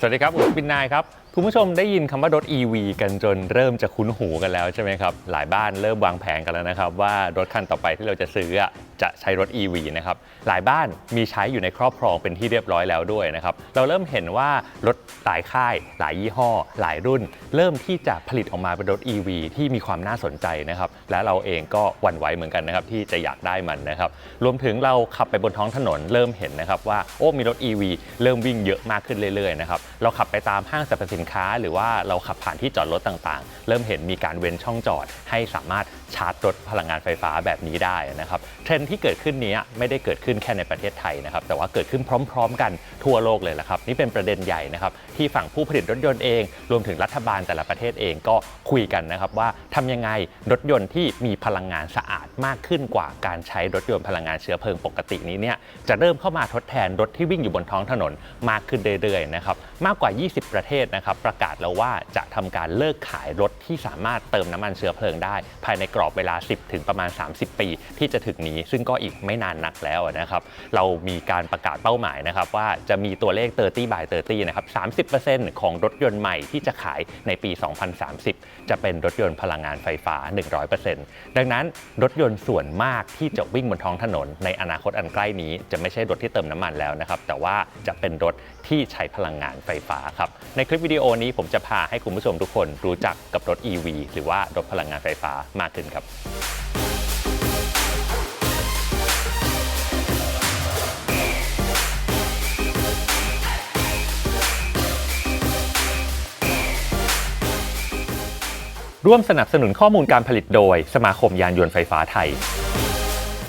สวัสดีครับ ผมปินนายครับ คุณผู้ชมได้ยินคำว่ารถ EV กันจนเริ่มจะคุ้นหูกันแล้วใช่ไหมครับ หลายบ้านเริ่มวางแผนกันแล้วนะครับ ว่ารถคันต่อไปที่เราจะซื้ออะจะใช้รถ EV นะครับ หลายบ้านมีใช้อยู่ในครอบครองเป็นที่เรียบร้อยแล้วด้วยนะครับ เราเริ่มเห็นว่ารถหลายค่าย หลายยี่ห้อ หลายรุ่น เริ่มที่จะผลิตออกมาเป็นรถ EV ที่มีความน่าสนใจนะครับ และเราเองก็หวั่นไหวเหมือนกันนะครับที่จะอยากได้มันนะครับ รวมถึงเราขับไปบนท้องถนนเริ่มเห็นนะครับว่าโอ้มีรถ EV เริ่มวิ่งเยอะมากขึ้นเรื่อยๆนะครับ เราขับไปตามห้างสรรพสินค้า หรือว่าเราขับผ่านที่จอดรถต่างๆ เริ่มเห็นมีการเว้นช่องจอด ให้สามารถชาร์จรถพลังงานไฟฟ้าแบบนี้ได้นะครับเทรนที่เกิดขึ้นนี้ไม่ได้เกิดขึ้นแค่ในประเทศไทยนะครับแต่ว่าเกิดขึ้นพร้อม ๆ กันทั่วโลกเลยละครับนี่เป็นประเด็นใหญ่นะครับที่ฝั่งผู้ผลิตรถยนต์เอง รวมถึงรัฐบาลแต่ละประเทศเองก็คุยกันนะครับว่าทำยังไงรถยนต์ที่มีพลังงานสะอาดมากขึ้นกว่าการใช้รถยนต์พลังงานเชื้อเพลิงปกตินี้เนี่ยจะเริ่มเข้ามาทดแทนรถที่วิ่งอยู่บนท้องถนนมากขึ้นเรื่อยๆนะครับมากกว่า 20 ประเทศนะครับประกาศแล้วว่าจะทำการเลิกขายรถที่สามารถเติมน้ำมันเชื้อเพลิงได้ ภายในกรอบเวลา 10 ถึงประมาณ 30 ปี ที่จะถึงนี้ซึ่งก็อีกไม่นานนักแล้วนะครับเรามีการประกาศเป้าหมายนะครับว่าจะมีตัวเลข 30 by 30 นะครับ 30%ของรถยนต์ใหม่ที่จะขายในปี 2030 จะเป็นรถยนต์พลังงานไฟฟ้า 100%ดังนั้นรถยนต์ส่วนมากที่จะวิ่งบนท้องถนน ในอนาคตอันใกล้นี้ จะไม่ใช่รถที่เติมน้ำมันแล้วนะครับแต่ว่าจะเป็นรถที่ใช้พลังงานไฟฟ้าครับ ในคลิปวิดีโอนี้ผมจะพาให้คุณผู้ชมทุกคนรู้จักกับรถ EV หรือว่ารถพลังงานไฟฟ้ามากขึ้นครับร่วมสนับสนุนข้อมูลการผลิตโดย สมาคมยานยนต์ไฟฟ้าไทย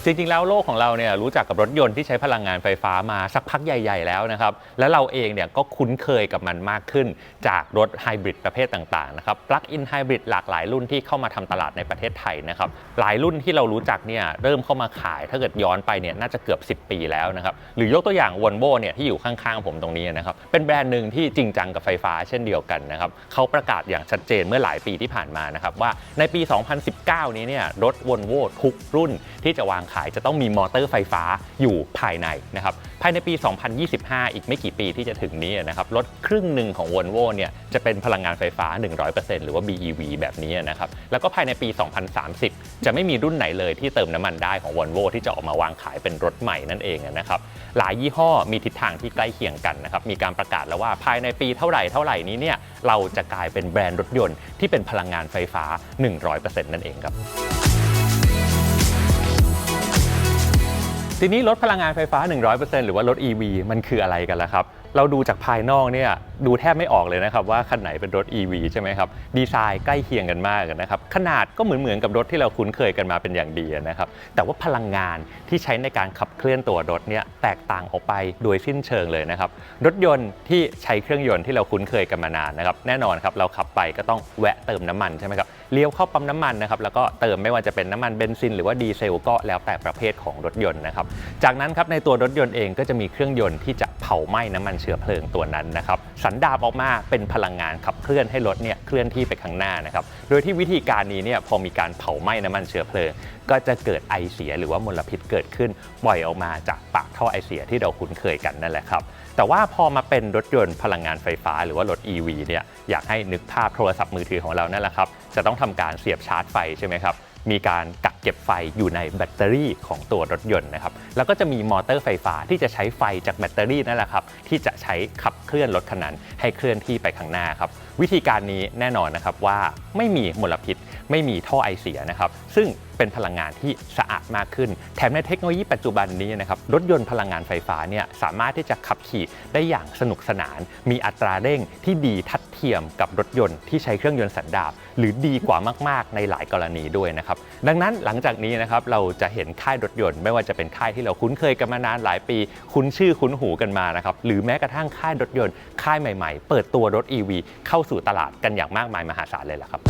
จริงๆ แล้วโลกของเราเนี่ยรู้จักกับรถยนต์ที่ใช้พลังงานไฟฟ้ามาสักพักใหญ่ ๆ แล้วนะครับ และเราเองเนี่ยก็คุ้นเคยกับมันมากขึ้นจากรถไฮบริดประเภทต่างๆ นะครับ ปลั๊กอินไฮบริดหลากหลายรุ่นที่เข้ามาทำตลาดในประเทศไทยนะครับ หลายรุ่นที่เรารู้จักเนี่ยเริ่มเข้ามาขายถ้าเกิดย้อนไปเนี่ยน่าจะเกือบ 10 ปีแล้วนะครับ หรือยกตัวอย่างวอลโวเนี่ยที่อยู่ข้างๆ ผมตรงนี้นะครับ เป็นแบรนด์หนึ่งที่จริงจังกับไฟฟ้าเช่นเดียวกันนะครับเขาประกาศอย่างชัดเจนเมื่อหลายปีที่ผ่านมานะครับว่าในปี 2019 นี้เนี่ยรถวอลโวทุกรุ่นที่จะวางขายจะต้องมีมอเตอร์ไฟฟ้าอยู่ภายในนะครับภายในปี 2025 อีกไม่กี่ปีที่จะถึงนี้นะครับรถครึ่งหนึ่งของ v o l v o เนี่ยจะเป็นพลังงานไฟฟ้า 100%หรือว่า BEV แบบนี้นะครับแล้วก็ภายในปี 2030 จะไม่มีรุ่นไหนเลยที่เติมน้ำมันได้ของ v o l v o ที่จะออกมาวางขายเป็นรถใหม่นั่นเองนะครับหลายยี่ห้อมีทิศทางที่ใกล้เคียงกันนะครับมีการประกาศแล้วว่าภายในปีเท่าไหร่เท่าไหร่นี้เนี่ยเราจะกลายเป็นแบรนด์รถยนต์ที่เป็นพลังงานไฟฟ้า 100%นั่นเองครับ ทีนี้รถพลังงานไฟฟ้า 100%หรือว่ารถ EV มันคืออะไรกันล่ะครับ เราดูจากภายนอกเนี่ยดูแทบไม่ออกเลยนะครับว่าคันไหนเป็นรถ EV ใช่ไหมครับ ดีไซน์ใกล้เคียงกันมากนะครับ ขนาดก็เหมือนเหมือนกับรถที่เราคุ้นเคยกันมาเป็นอย่างดีนะครับ แต่ว่าพลังงานที่ใช้ในการขับเคลื่อนตัวรถเนี่ยแตกต่างออกไปโดยสิ้นเชิงเลยนะครับ รถยนต์ที่ใช้เครื่องยนต์ที่เราคุ้นเคยกันมานานนะครับ แน่นอนครับเราขับไปก็ต้องแวะเติมน้ำมันใช่ไหมครับเลี้ยวเข้าปั๊มน้ำมันนะครับแล้วก็เติมไม่ว่าจะเป็นน้ำมันเบนซินหรือว่าดีเซลก็แล้วแต่ประเภทของรถยนต์นะครับจากนั้นครับในตัวรถยนต์เองก็จะมีเครื่องยนต์ที่จะเผาไหม้น้ำมันเชื้อเพลิงตัวนั้นนะครับสันดาบออกมาเป็นพลังงานขับเคลื่อนให้รถเนี่ยเคลื่อนที่ไปข้างหน้านะครับโดยที่วิธีการนี้เนี่ยพอมีการเผาไหม้น้ำมันเชื้อเพลิง ก็จะเกิดไอเสียหรือว่ามลพิษเกิดขึ้นปล่อยออกมาจากปากท่อไอเสียที่เราคุ้นเคยกันนั่นแหละครับ แต่ว่าพอมาเป็นรถยนต์พลังงานไฟฟ้า หรือว่ารถ EV เนี่ยอยากให้นึกภาพโทรศัพท์มือถือของเรานั่นแหละครับจะต้องทำการเสียบชาร์จไฟใช่ไหมครับมีการกักเก็บไฟอยู่ในแบตเตอรี่ของตัวรถยนต์นะครับ แล้วก็จะมีมอเตอร์ไฟฟ้าที่จะใช้ไฟจากแบตเตอรี่นั่นแหละครับ ที่จะใช้ขับเคลื่อนรถคันนั้นให้เคลื่อนที่ไปข้างหน้าครับ วิธีการนี้แน่นอนนะครับว่าไม่มีมลพิษ ไม่มีท่อไอเสียนะครับซึ่งเป็นพลังงานที่สะอาดมากขึ้น แถมในเทคโนโลยีปัจจุบันนี้นะครับรถยนต์พลังงานไฟฟ้าเนี่ยสามารถที่จะขับขี่ได้อย่างสนุกสนาน มีอัตราเร่งที่ดีทัดเทียมกับรถยนต์ที่ใช้เครื่องยนต์สันดาปหรือดีกว่ามาก ๆ ในหลายกรณีด้วยนะครับดังนั้นหลังจากนี้นะครับเราจะเห็นค่ายรถยนต์ไม่ว่าจะเป็นค่ายที่เราคุ้นเคยกันมานานหลายปี คุ้นชื่อคุ้นหูกันมานะครับหรือแม้กระทั่งค่ายรถยนต์ค่ายใหม่ ๆ เปิดตัวรถ EV เข้าสู่ตลาดกันอย่างมากมายมหาศาลเลยล่ะครับ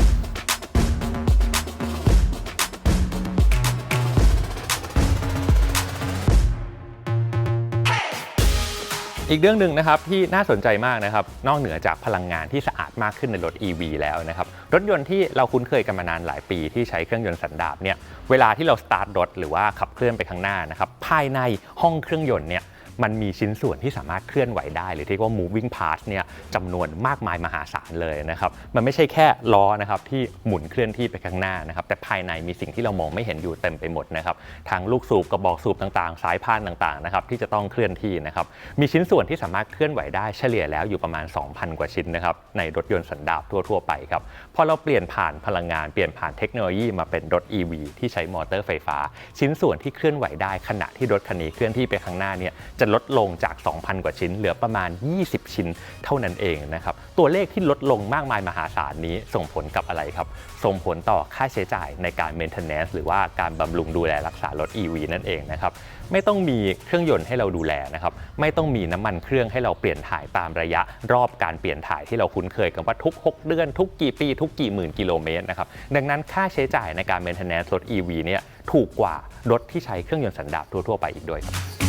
อีกเรื่องหนึ่งนะครับที่น่าสนใจมากนะครับนอกเหนือจากพลังงานที่สะอาดมากขึ้นในรถ EV แล้วนะครับรถยนต์ที่เราคุ้นเคยกันมานานหลายปีที่ใช้เครื่องยนต์สันดาปเนี่ยเวลาที่เราสตาร์ทรถหรือว่าขับเคลื่อนไปข้างหน้านะครับภายในห้องเครื่องยนต์เนี่ย มันมีชิ้นส่วนที่สามารถเคลื่อนไหวได้ หรือที่เรียกว่า moving parts เนี่ยจำนวนมากมายมหาศาลเลยนะครับ มันไม่ใช่แค่ล้อนะครับที่หมุนเคลื่อนที่ไปข้างหน้านะครับ แต่ภายในมีสิ่งที่เรามองไม่เห็นอยู่เต็มไปหมดนะครับทางลูกสูบกระบอกสูบต่างๆ สายพานต่างๆนะครับที่จะต้องเคลื่อนที่นะครับ มีชิ้นส่วนที่สามารถเคลื่อนไหวได้เฉลี่ยแล้วอยู่ประมาณ 2,000 กว่าชิ้นนะครับในรถยนต์สันดาปทั่วๆไปครับพอเราเปลี่ยนผ่านพลังงานเปลี่ยนผ่านเทคโนโลยีมาเป็นรถ EV ที่ใช้มอเตอร์ไฟฟ้า ชิ้นส่วนที่เคลื่อนไหวได้ขณะที่รถคันนี้เคลื่อนที่ไปข้างหน้าเนี่ยจะลดลงจาก 2,000 กว่าชิ้น เหลือประมาณ 20 ชิ้นเท่านั้นเองนะครับ ตัวเลขที่ลดลงมากมายมหาศาลนี้ส่งผลกับอะไรครับ ส่งผลต่อค่าใช้จ่ายในการ maintenance หรือว่าการบำรุงดูแลรักษารถ EV นั่นเองนะครับ ไม่ต้องมีเครื่องยนต์ให้เราดูแลนะครับ ไม่ต้องมีน้ำมันเครื่องให้เราเปลี่ยนถ่ายตามระยะรอบการเปลี่ยนถ่ายที่เราคุ้นเคยกันว่าทุก 6 เดือนทุกกี่ปี ทุกกี่หมื่นกิโลเมตรนะครับ ดังนั้นค่าใช้จ่ายในการ maintenance รถ EV เนี่ยถูกกว่ารถที่ใช้เครื่องยนต์สันดาปทั่วๆไปอีกด้วยครับ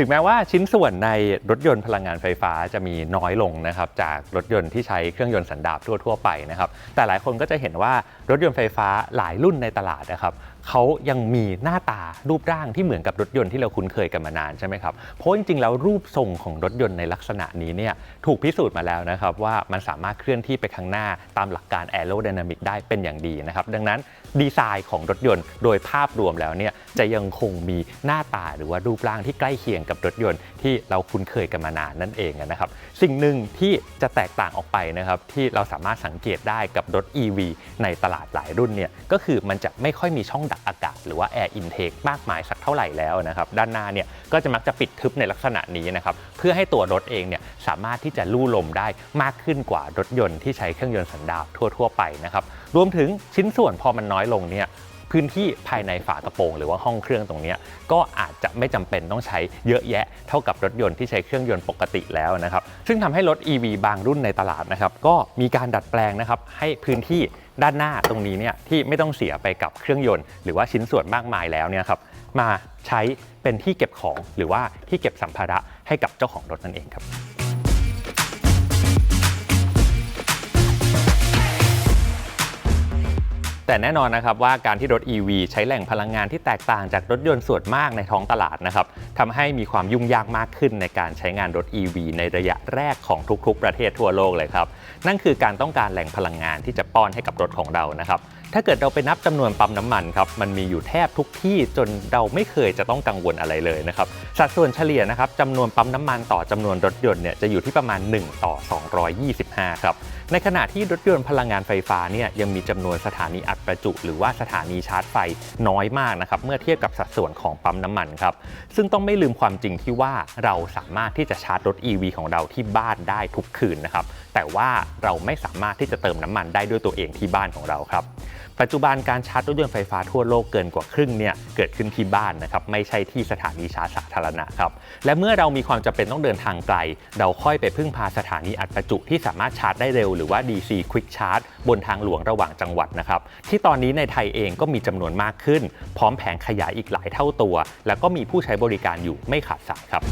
ถึงแม้ว่าชิ้นส่วนในรถยนต์พลังงานไฟฟ้าจะมีน้อยลงนะครับจากรถยนต์ที่ใช้เครื่องยนต์สันดาปทั่ว ๆ ไปนะครับแต่หลายคนก็จะเห็นว่ารถยนต์ไฟฟ้าหลายรุ่นในตลาดนะครับ เขายังมีหน้าตารูปร่างที่เหมือนกับรถยนต์ที่เราคุ้นเคยกันมานานใช่ไหมครับเพราะจริงๆแล้วรูปทรงของรถยนต์ในลักษณะนี้เนี่ยถูกพิสูจน์มาแล้วนะครับว่ามันสามารถเคลื่อนที่ไปข้างหน้าตามหลักการแอโรไดนามิกได้เป็นอย่างดีนะครับดังนั้นดีไซน์ของรถยนต์โดยภาพรวมแล้วเนี่ยจะยังคงมีหน้าตาหรือว่ารูปร่างที่ใกล้เคียงกับรถยนต์ที่เราคุ้นเคยกันมานานนั่นเองนะครับ สิ่งหนึ่งที่จะแตกต่างออกไปนะครับที่เราสามารถสังเกตได้กับรถ EV ในตลาดหลายรุ่นเนี่ยก็คือมันจะไม่ค่อยมีช่องดักอากาศ หรือว่า Air Intake มากมายสักเท่าไหร่แล้วนะครับด้านหน้าเนี่ยก็จะมักจะปิดทึบในลักษณะนี้นะครับเพื่อให้ตัวรถเองเนี่ยสามารถที่จะลู่ลมได้มากขึ้นกว่ารถยนต์ที่ใช้เครื่องยนต์สันดาปทั่ว ๆ ไปนะครับรวมถึงชิ้นส่วนพอมันน้อยลงเนี่ย พื้นที่ภายในฝากระโปรงหรือว่าห้องเครื่องตรงนี้ก็อาจจะไม่จำเป็นต้องใช้เยอะแยะเท่ากับรถยนต์ที่ใช้เครื่องยนต์ปกติแล้วนะครับ ซึ่งทำให้รถ EV บางรุ่นในตลาดนะครับก็มีการดัดแปลงนะครับให้พื้นที่ด้านหน้าตรงนี้เนี่ยที่ไม่ต้องเสียไปกับเครื่องยนต์หรือว่าชิ้นส่วนมากมายแล้วเนี่ยครับมาใช้เป็นที่เก็บของหรือว่าที่เก็บสัมภาระให้กับเจ้าของรถนั่นเองครับ แต่แน่นอนนะครับว่าการที่รถ EV ใช้แหล่งพลังงานที่แตกต่างจากรถยนต์ส่วนมากในท้องตลาดนะครับทำให้มีความยุ่งยากมากขึ้นในการใช้งานรถ EV ในระยะแรกของทุกๆ ประเทศทั่วโลกเลยครับ นั่นคือการต้องการแหล่งพลังงานที่จะป้อนให้กับรถของเรานะครับถ้าเกิดเราไปนับจำนวนปั๊มน้ำมันครับมันมีอยู่แทบทุกที่จนเราไม่เคยจะต้องกังวลอะไรเลยนะครับสัดส่วนเฉลี่ยนะครับจำนวนปั๊มน้ำมันต่อจำนวนรถยนต์เนี่ยจะอยู่ที่ประมาณ 1 ต่อ 225 ครับ ในขณะที่รถยนต์พลังงานไฟฟ้าเนี่ยยังมีจำนวนสถานีอัดประจุ หรือว่าสถานีชาร์จไฟน้อยมากนะครับเมื่อเทียบกับสัดส่วนของปั๊มน้ำมันครับซึ่งต้องไม่ลืมความจริงที่ว่าเราสามารถที่จะชาร์จรถ EV ของเราที่บ้านได้ทุกคืนนะครับแต่ว่าเราไม่สามารถที่จะเติมน้ำมันได้ด้วยตัวเองที่บ้านของเราครับ ปัจจุบันการชาร์จรถยนต์ไฟฟ้าทั่วโลกเกินกว่าครึ่งเนี่ยเกิดขึ้นที่บ้านนะครับไม่ใช่ที่สถานีชาร์จสาธารณะครับและเมื่อเรามีความจำเป็นต้องเดินทางไกล เราค่อยไปพึ่งพาสถานีอัดประจุที่สามารถชาร์จได้เร็วหรือว่า DC Quick Charge บนทางหลวงระหว่างจังหวัดนะครับที่ตอนนี้ในไทยเองก็มีจำนวนมากขึ้น พร้อมแผงขยายอีกหลายเท่าตัว แล้วก็มีผู้ใช้บริการอยู่ไม่ขาดสายครับ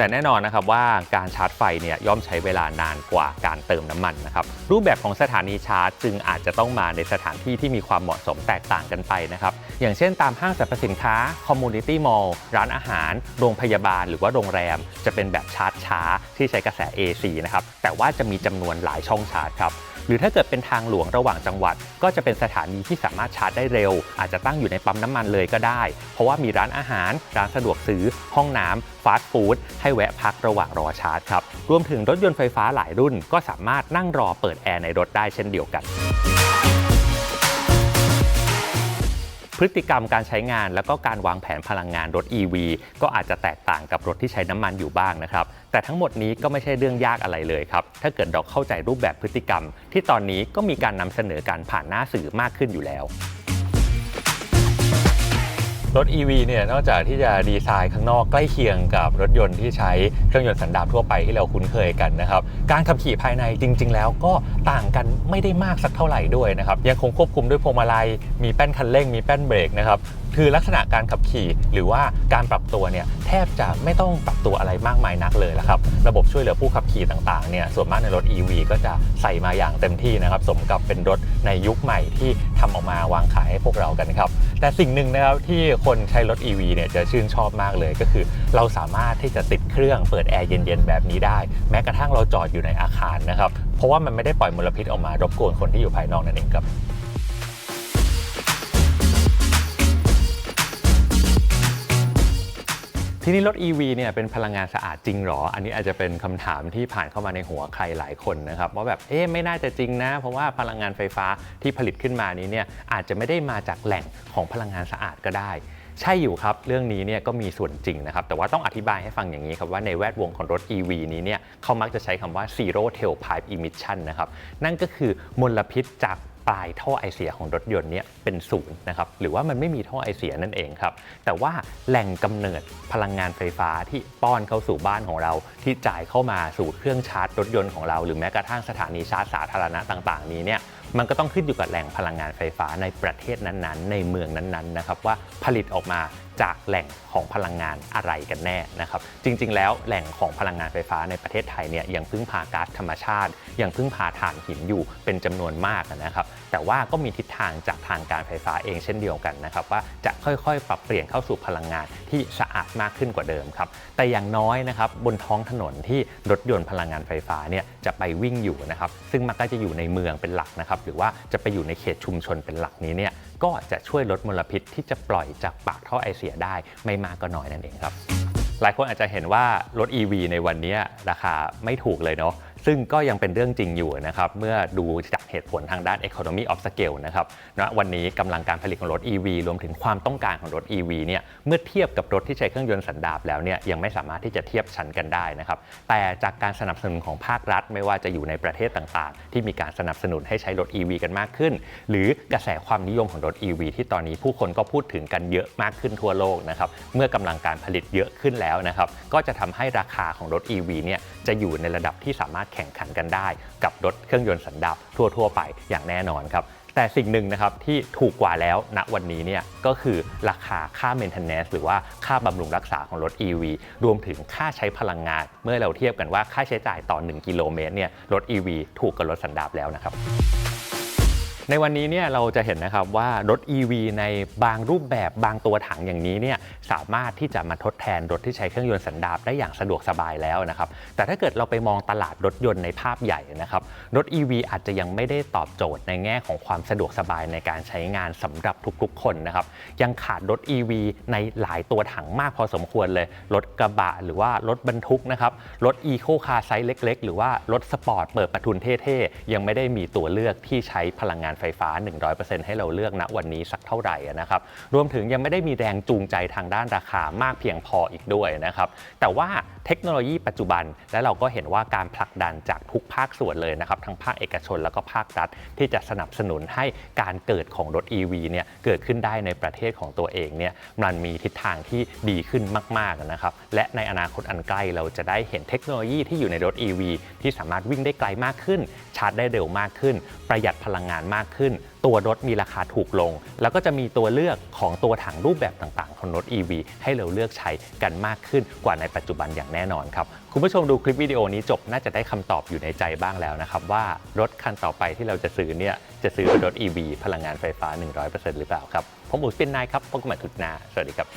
แต่แน่นอนนะครับว่าการชาร์จไฟเนี่ยย่อมใช้เวลานานกว่าการเติมน้ำมันนะครับรูปแบบของสถานีชาร์จ จึงอาจจะต้องมาในสถานที่ที่มีความเหมาะสมแตกต่างกันไปนะครับอย่างเช่นตามห้างสรรพสินค้าคอมมูนิตี้มอลล์ร้านอาหาร โรงพยาบาล หรือว่าโรงแรม จะเป็นแบบชาร์จช้าที่ใช้กระแส AC นะครับแต่ว่าจะมีจำนวนหลายช่องชาร์จครับ รือถ้าเกิดเป็นทางหลวงระหว่างจังหวัด ก็จะเป็นสถานีที่สามารถชาร์จได้เร็ว อาจจะตั้งอยู่ในปั๊มน้ำมันเลยก็ได้ เพราะว่ามีร้านอาหาร ร้านสะดวกซื้อ ห้องน้ำฟาสต์ฟู้ดให้แวะพักระหว่างรอชาร์จครับรวมถึงรถยนต์ไฟฟ้าหลายรุ่น ก็สามารถนั่งรอเปิดแอร์ในรถได้เช่นเดียวกันพฤติกรรมการใช้งานแล้วก็การวางแผนพลังงานรถ EV ก็อาจจะแตกต่างกับรถที่ใช้น้ำมันอยู่บ้างนะครับ แต่ทั้งหมดนี้ก็ไม่ใช่เรื่องยากอะไรเลยครับ ถ้าเกิดเราเข้าใจรูปแบบพฤติกรรม ที่ตอนนี้ก็มีการนำเสนอการผ่านหน้าสื่อมากขึ้นอยู่แล้วรถ EV เนี่ยนอกจากที่จะดีไซน์ข้างนอกใกล้เคียงกับรถยนต์ที่ใช้เครื่องยนต์สันดาปทั่วไปที่เราคุ้นเคยกันนะครับการขับขี่ภายในจริง ๆ แล้วก็ต่างกันไม่ได้มากสักเท่าไหร่ด้วยนะครับยังคงควบคุมด้วยพวงมาลัยมีแป้นคันเร่งมีแป้นเบรกนะครับ คือลักษณะการขับขี่หรือว่าการปรับตัวเนี่ยแทบจะไม่ต้องปรับตัวอะไรมากมายนักเลยละครับระบบช่วยเหลือผู้ขับขี่ต่างๆเนี่ยส่วนมากในรถ EV ก็จะใส่มาอย่างเต็มที่นะครับสมกับเป็นรถในยุคใหม่ที่ทำออกมาวางขายให้พวกเรากันครับแต่สิ่งหนึ่งนะครับที่คนใช้รถ EV เนี่ยจะชื่นชอบมากเลยก็คือ เราสามารถที่จะติดเครื่องเปิดแอร์เย็นๆแบบนี้ได้ แม้กระทั่งเราจอดอยู่ในอาคารนะครับเพราะว่ามันไม่ได้ปล่อยมลพิษออกมารบกวนคนที่อยู่ภายนอกนั่นเองครับ ทีนี้รถ EV เนี่ยเป็นพลังงานสะอาดจริงหรอ อันนี้อาจจะเป็นคำถามที่ผ่านเข้ามาในหัวใครหลายคนนะครับว่าแบบเอ๊ะไม่น่าจะจริงนะ เพราะว่าพลังงานไฟฟ้าที่ผลิตขึ้นมานี้เนี่ยอาจจะไม่ได้มาจากแหล่งของพลังงานสะอาดก็ได้ ใช่อยู่ครับ เรื่องนี้เนี่ยก็มีส่วนจริงนะครับ แต่ว่าต้องอธิบายให้ฟังอย่างนี้ครับว่าในแวดวงของรถ EV นี้เนี่ยเขามักจะใช้คำว่า zero tailpipe emission นะครับนั่นก็คือมลพิษจาก ปลายท่อไอเสียของรถยนต์เนี่ยเป็นศูนย์นะครับหรือว่ามันไม่มีท่อไอเสียนั่นเองครับแต่ว่าแหล่งกำเนิดพลังงานไฟฟ้าที่ป้อนเข้าสู่บ้านของเรา ที่จ่ายเข้ามาสู่เครื่องชาร์จรถยนต์ของเรา หรือแม้กระทั่งสถานีชาร์จสาธารณะต่างๆ นี้เนี่ยมันก็ต้องขึ้นอยู่กับแหล่งพลังงานไฟฟ้าในประเทศนั้นๆ ในเมืองนั้นๆนะครับว่าผลิตออกมา จากแหล่งของพลังงานอะไรกันแน่นะครับ จริง ๆ แล้วแหล่งของพลังงานไฟฟ้าในประเทศไทยเนี่ยยังพึ่งพาก๊าซธรรมชาติ ยังพึ่งพาถ่านหินอยู่เป็นจำนวนมากนะครับ แต่ว่าก็มีทิศทางจากทางการไฟฟ้าเองเช่นเดียวกันนะครับ ว่าจะค่อยๆ ปรับเปลี่ยนเข้าสู่พลังงานที่สะอาดมากขึ้นกว่าเดิมครับ แต่อย่างน้อยนะครับบนท้องถนนที่รถยนต์พลังงานไฟฟ้าเนี่ยจะไปวิ่งอยู่นะครับ ซึ่งมันก็จะอยู่ในเมืองเป็นหลักนะครับ หรือว่าจะไปอยู่ในเขตชุมชนเป็นหลักนี้เนี่ย ก็จะช่วยลดมลพิษที่จะปล่อยจากปากท่อไอเสียได้ไม่มากก็น้อยนั่นเองครับ หลายคนอาจจะเห็นว่ารถ EV ในวันนี้ราคาไม่ถูกเลยเนาะ ซึ่งก็ยังเป็นเรื่องจริงอยู่นะครับเมื่อดูจากเหตุผลทางด้าน economy of scale นะครับณวันนี้กำลังการผลิตของรถ EV รวมถึงความต้องการของรถ EV เนี่ยเมื่อเทียบกับรถที่ใช้เครื่องยนต์สันดาปแล้วเนี่ยยังไม่สามารถที่จะเทียบชั้นกันได้นะครับแต่จากการสนับสนุนของภาครัฐ ไม่ว่าจะอยู่ในประเทศต่างๆ ที่มีการสนับสนุนให้ใช้รถ EV กันมากขึ้น หรือกระแสความนิยมของรถ EV ที่ตอนนี้ผู้คนก็พูดถึงกันเยอะมากขึ้นทั่วโลกนะครับเมื่อกำลังการผลิตเยอะขึ้นแล้วนะครับก็จะทำให้ราคาของรถ EV เนี่ยจะอยู่ในระดับที่สามารถแข่งขันกันได้ กับรถเครื่องยนต์สันดาปทั่ว ๆ ไปอย่างแน่นอนครับแต่สิ่งหนึ่งนะครับที่ถูกกว่าแล้วณวันนี้เนี่ยก็คือราคาค่า maintenance หรือว่าค่าบำรุงรักษาของรถ EV รวมถึงค่าใช้พลังงาน เมื่อเราเทียบกันว่าค่าใช้จ่ายต่อ 1 กิโลเมตรเนี่ยรถ EV ถูกกับรถสันดาปแล้วนะครับ ในวันนี้เนี่ยเราจะเห็นนะครับว่ารถ EV ในบางรูปแบบบางตัวถังอย่างนี้เนี่ยสามารถที่จะมาทดแทนรถที่ใช้เครื่องยนต์สันดาปได้อย่างสะดวกสบายแล้วนะครับแต่ถ้าเกิดเราไปมองตลาดรถยนต์ในภาพใหญ่นะครับรถ EV อาจจะยังไม่ได้ตอบโจทย์ในแง่ของความสะดวกสบายในการใช้งานสำหรับทุกๆ คนนะครับยังขาดรถ EV ในหลายตัวถังมากพอสมควรเลย รถกระบะหรือว่ารถบรรทุกนะครับรถ Eco Car ไซส์เล็ก ๆ หรือว่ารถสปอร์ตเปิดประทุนเท่ๆยังไม่ได้มีตัวเลือกที่ใช้พลังงานไฟฟ้า 100%ให้เราเลือกณวันนี้สักเท่าไหร่นะครับรวมถึงยังไม่ได้มีแรงจูงใจทางด้านราคามากเพียงพออีกด้วยนะครับแต่ว่าเทคโนโลยีปัจจุบันและเราก็เห็นว่าการผลักดันจากทุกภาคส่วนเลยนะครับทั้งภาคเอกชนแล้วก็ภาครัฐ ที่จะสนับสนุนให้การเกิดของรถ EV เนี่ยเกิดขึ้นได้ในประเทศของตัวเองเนี่ยมันมีทิศทางที่ดีขึ้นมากๆนะครับและในอนาคตอันใกล้เราจะได้เห็นเทคโนโลยีที่อยู่ในรถ EV ที่สามารถวิ่งได้ไกลมากขึ้น ชาร์จได้เร็วมากขึ้น ประหยัดพลังงานมากากขึ้น ตัวรถมีราคาถูกลง แล้วก็จะมีตัวเลือกของตัวถังรูปแบบต่างๆ ของรถ EV ให้เราเลือกใช้กันมากขึ้นกว่าในปัจจุบันอย่างแน่นอนครับ คุณผู้ชมดูคลิปวิดีโอนี้จบน่าจะได้คำตอบอยู่ในใจบ้างแล้วนะครับ ว่ารถคันต่อไปที่เราจะซื้อเนี่ยจะซื้อเป็นรถ EV พลังงานไฟฟ้า 100%หรือเปล่าครับผมอุสปินนายครับพบกันใหม่ทุกนาสวัสดีครับ